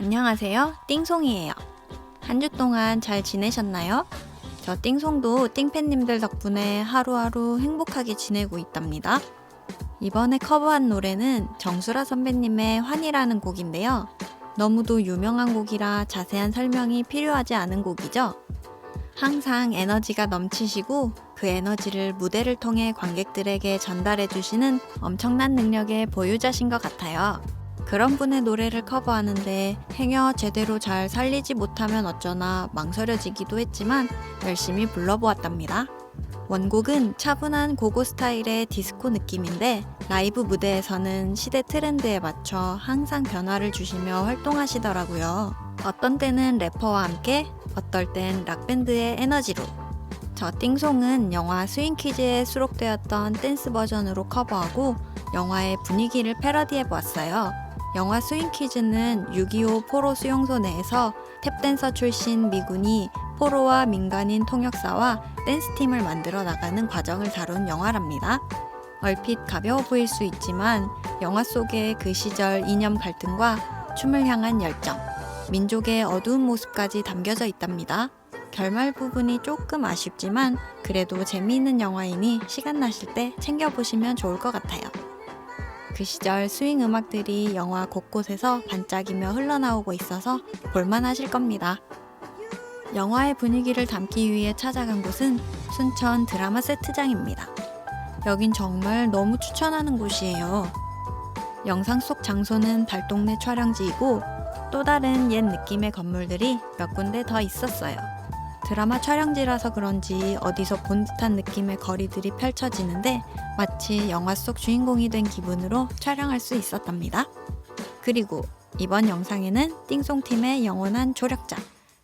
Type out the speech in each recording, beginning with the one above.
안녕하세요. 띵송이에요. 한 주 동안 잘 지내셨나요? 저 띵송도 띵팬님들 덕분에 하루하루 행복하게 지내고 있답니다. 이번에 커버한 노래는 정수라 선배님의 환이라는 곡인데요. 너무도 유명한 곡이라 자세한 설명이 필요하지 않은 곡이죠. 항상 에너지가 넘치시고 그 에너지를 무대를 통해 관객들에게 전달해 주시는 엄청난 능력의 보유자신 것 같아요. 그런 분의 노래를 커버하는데 행여 제대로 잘 살리지 못하면 어쩌나 망설여지기도 했지만 열심히 불러보았답니다. 원곡은 차분한 고고 스타일의 디스코 느낌인데 라이브 무대에서는 시대 트렌드에 맞춰 항상 변화를 주시며 활동하시더라고요. 어떤 때는 래퍼와 함께, 어떨 땐 락밴드의 에너지로. 저 띵송은 영화 스윙키즈에 수록되었던 댄스 버전으로 커버하고 영화의 분위기를 패러디해 보았어요. 영화 스윙키즈는 6.25 포로 수용소 내에서 탭댄서 출신 미군이 포로와 민간인 통역사와 댄스팀을 만들어 나가는 과정을 다룬 영화랍니다. 얼핏 가벼워 보일 수 있지만 영화 속의 그 시절 이념 갈등과 춤을 향한 열정, 민족의 어두운 모습까지 담겨져 있답니다. 결말 부분이 조금 아쉽지만 그래도 재미있는 영화이니 시간 나실 때 챙겨보시면 좋을 것 같아요. 그 시절 스윙 음악들이 영화 곳곳에서 반짝이며 흘러나오고 있어서 볼만하실 겁니다. 영화의 분위기를 담기 위해 찾아간 곳은 순천 드라마 세트장입니다. 여긴 정말 너무 추천하는 곳이에요. 영상 속 장소는 달동네 촬영지이고 또 다른 옛 느낌의 건물들이 몇 군데 더 있었어요. 드라마 촬영지라서 그런지 어디서 본 듯한 느낌의 거리들이 펼쳐지는데 마치 영화 속 주인공이 된 기분으로 촬영할 수 있었답니다. 그리고 이번 영상에는 띵송팀의 영원한 조력자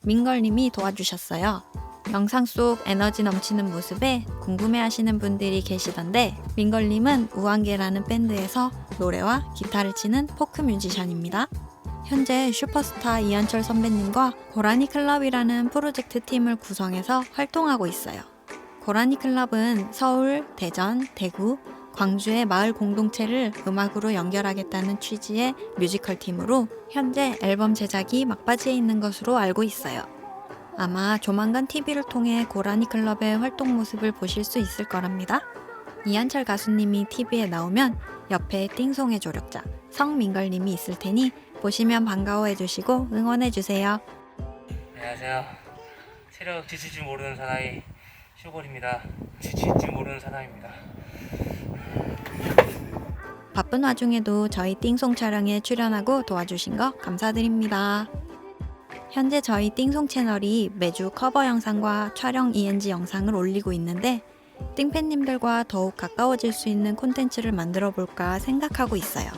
민걸님이 도와주셨어요. 영상 속 에너지 넘치는 모습에 궁금해하시는 분들이 계시던데 민걸님은 우한계라는 밴드에서 노래와 기타를 치는 포크 뮤지션입니다. 현재 슈퍼스타 이한철 선배님과 고라니 클럽이라는 프로젝트 팀을 구성해서 활동하고 있어요. 고라니 클럽은 서울, 대전, 대구, 광주의 마을 공동체를 음악으로 연결하겠다는 취지의 뮤지컬 팀으로 현재 앨범 제작이 막바지에 있는 것으로 알고 있어요. 아마 조만간 TV를 통해 고라니 클럽의 활동 모습을 보실 수 있을 거랍니다. 이한철 가수님이 TV에 나오면 옆에 띵송의 조력자 성민걸님이 있을 테니 보시면 반가워해 주시고 응원해 주세요. 안녕하세요. 체력 지칠 줄 모르는 사나이 쇼골입니다. 지칠 줄 모르는 사나이입니다. 바쁜 와중에도 저희 띵송 촬영에 출연하고 도와주신 거 감사드립니다. 현재 저희 띵송 채널이 매주 커버 영상과 촬영 ENG 영상을 올리고 있는데 띵팬님들과 더욱 가까워질 수 있는 콘텐츠를 만들어 볼까 생각하고 있어요.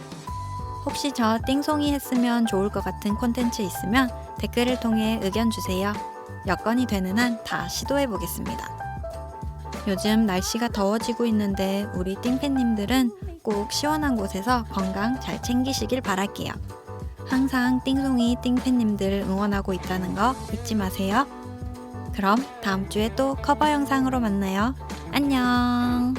혹시 저 띵송이 했으면 좋을 것 같은 콘텐츠 있으면 댓글을 통해 의견 주세요. 여건이 되는 한 다 시도해 보겠습니다. 요즘 날씨가 더워지고 있는데 우리 띵팬님들은 꼭 시원한 곳에서 건강 잘 챙기시길 바랄게요. 항상 띵송이 띵팬님들 응원하고 있다는 거 잊지 마세요. 그럼 다음 주에 또 커버 영상으로 만나요. 안녕.